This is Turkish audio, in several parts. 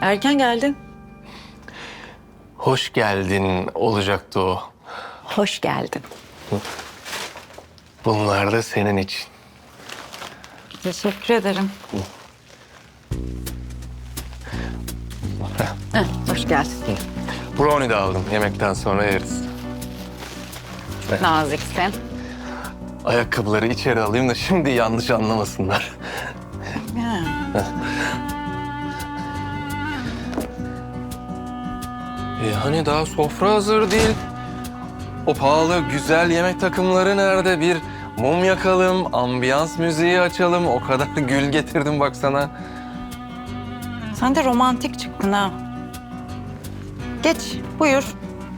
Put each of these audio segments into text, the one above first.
Erken geldin. Hoş geldin olacaktı o. Hoş geldin. Bunlar da senin için. Teşekkür ederim. Heh, hoş geldin. Brownie de aldım. Yemekten sonra yeriz. Naziksin. Ayakkabıları içeri alayım da şimdi yanlış anlamasınlar. Ha. E hani daha sofra hazır değil. O pahalı güzel yemek takımları nerede? Bir mum yakalım, ambiyans müziği açalım. O kadar gül getirdim baksana. Sen de romantik çıktın ha. Geç, buyur.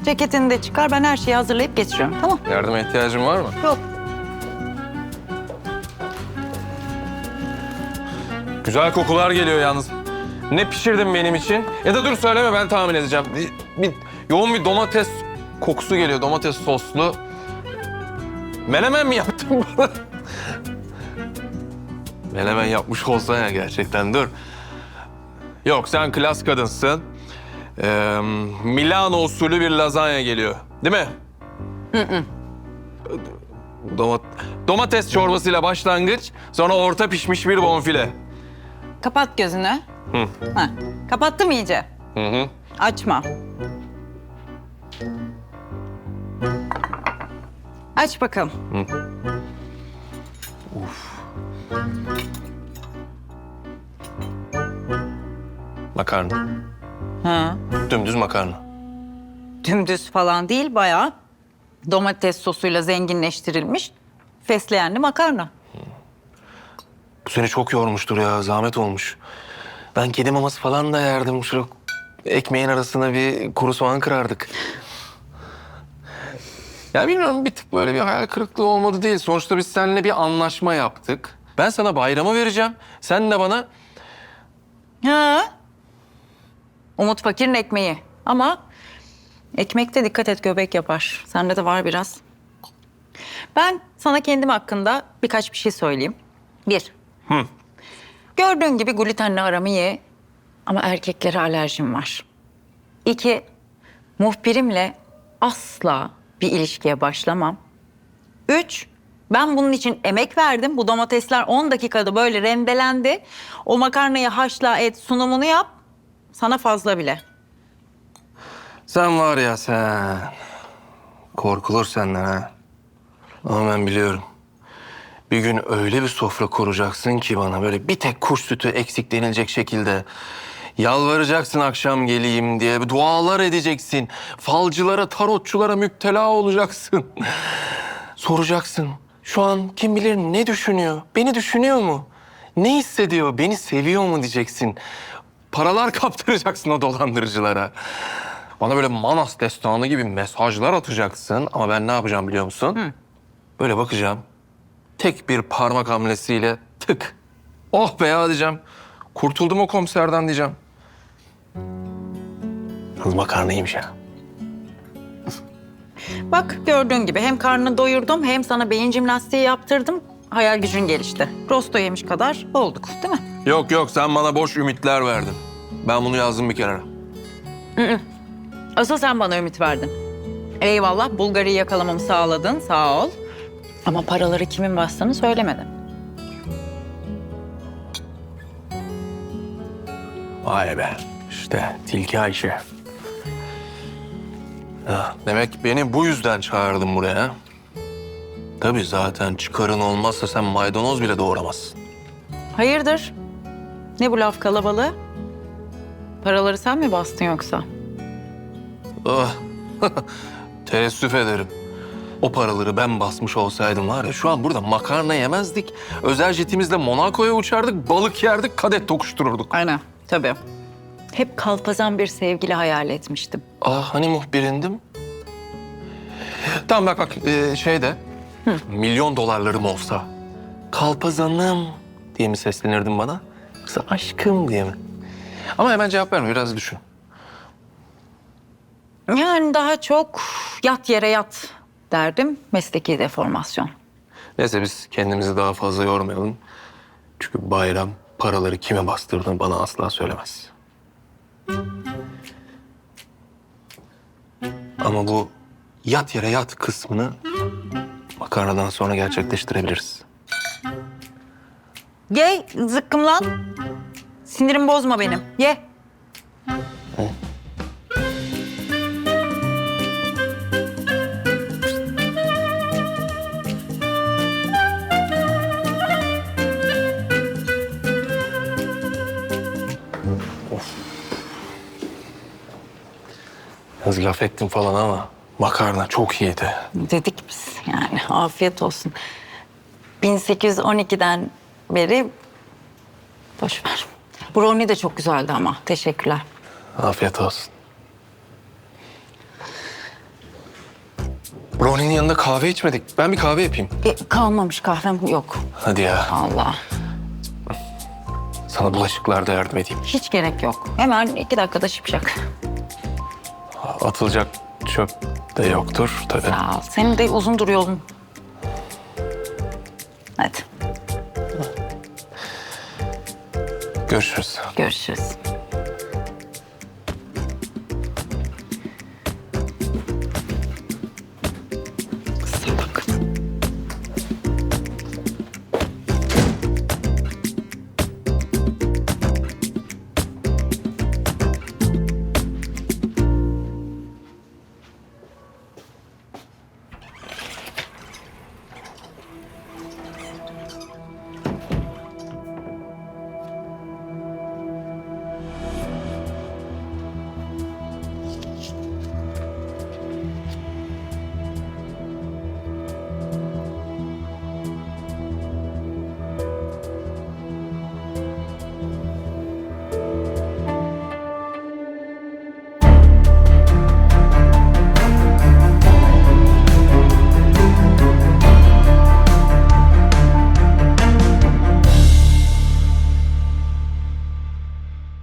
Ceketini de çıkar. Ben her şeyi hazırlayıp geçiriyorum. Tamam. Yardıma ihtiyacın var mı? Yok. Güzel kokular geliyor yalnız. Ne pişirdin benim için? Ya da dur söyleme ben tahmin edeceğim. Bir, yoğun bir domates kokusu geliyor. Domates soslu. Menemen mi yaptın bana? Menemen yapmış olsan ya gerçekten dur. Yok sen klas kadınsın. Ee, Milano usulü bir lazanya geliyor. Değil mi? Domat domates çorbasıyla başlangıç, sonra orta pişmiş bir bonfile. Kapat gözünü. Hı. Ha. Kapattım iyice. Hı hı. Açma. Aç bakalım. Makarna. Ha. Dümdüz makarna. Dümdüz falan değil bayağı domates sosuyla zenginleştirilmiş fesleğenli makarna. Bu seni çok yormuştur ya. Zahmet olmuş. Ben kedi maması falan da yerdim. Şu ekmeğin arasına bir kuru soğan kırardık. Ya bilmiyorum bir tık böyle bir hayal kırıklığı olmadı değil. Sonuçta biz seninle bir anlaşma yaptık. Ben sana bayramı vereceğim. Sen de bana Ha. Umut Fakir'in ekmeği. Ama ekmekte dikkat et göbek yapar. Sende de var biraz. Ben sana kendim hakkında birkaç bir şey söyleyeyim. Bir. Gördüğün gibi glutenle aramı iyi ama erkeklere alerjim var. İki. Muhbirimle asla bir ilişkiye başlamam. Üç, ben bunun için emek verdim. Bu domatesler 10 dakikada böyle rendelendi. O makarnayı haşla et, sunumunu yap. Sana fazla bile. Sen var ya sen. Korkulur senden ha. Ama ben biliyorum. Bir gün öyle bir sofra kuracaksın ki bana böyle bir tek kuş sütü eksik denilecek şekilde. Yalvaracaksın akşam geleyim diye. Dualar edeceksin. Falcılara, tarotçulara müptela olacaksın. Soracaksın. Şu an kim bilir ne düşünüyor? Beni düşünüyor mu? Ne hissediyor? Beni seviyor mu diyeceksin. Paralar kaptıracaksın o dolandırıcılara. Bana böyle Manas destanı gibi mesajlar atacaksın. Ama ben ne yapacağım biliyor musun? Böyle bakacağım. Tek bir parmak hamlesiyle tık. Oh be ya diyeceğim. Kurtuldum o komiserden diyeceğim. Yalnız makarna iyiymiş ya. Bak gördüğün gibi hem karnını doyurdum hem sana beyin jimnastiği yaptırdım. Hayal gücün gelişti. Rosto yemiş kadar olduk değil mi? Yok yok sen bana boş ümitler verdin. Ben bunu yazdım bir kenara. Asıl sen bana ümit verdin. Eyvallah Bulgar'ı yakalamamı sağladın sağ ol. Ama paraları kimin bastığını söylemedin. Vay be. İşte Tilki Ayşe. Ya, demek beni bu yüzden çağırdın buraya. Tabii zaten çıkarın olmazsa sen maydanoz bile doğuramazsın. Hayırdır? Ne bu laf kalabalığı? Paraları sen mi bastın yoksa? Ah. Teessüf ederim. O paraları ben basmış olsaydım var ya şu an burada makarna yemezdik. Özel jetimizle Monaco'ya uçardık, balık yerdik, kadet tokuştururduk. Aynen tabii. Hep kalpazan bir sevgili hayal etmiştim. Ah hani muhbirindim? Tamam bak bak ee, şeyde milyon dolarlarım olsa kalpazanım diye mi seslenirdin bana? Yoksa aşkım diye mi? Ama hemen cevap verme biraz düşün. Yani daha çok yat yere yat derdim. Mesleki deformasyon. Neyse biz kendimizi daha fazla yormayalım. Çünkü bayram paraları kime bastırdığını bana asla söylemez. Ama bu yat yere yat kısmını makarnadan sonra gerçekleştirebiliriz. Ye zıkkım lan. Sinirimi bozma benim. Ye. Yalnız laf ettim falan ama makarna çok iyiydi. Dedik biz yani afiyet olsun. 1812'den beri boş ver. Brownie de çok güzeldi ama. Teşekkürler. Afiyet olsun. Brownie'nin yanında kahve içmedik. Ben bir kahve yapayım. E, kalmamış kahvem yok. Hadi ya. Allah. Sana bulaşıklarda yardım edeyim. Hiç gerek yok. Hemen iki dakikada şipşak. Atılacak çöp de yoktur tabii. Sağ ol. Senin de uzundur yolun. Hadi Görüşürüz. görüşürüz.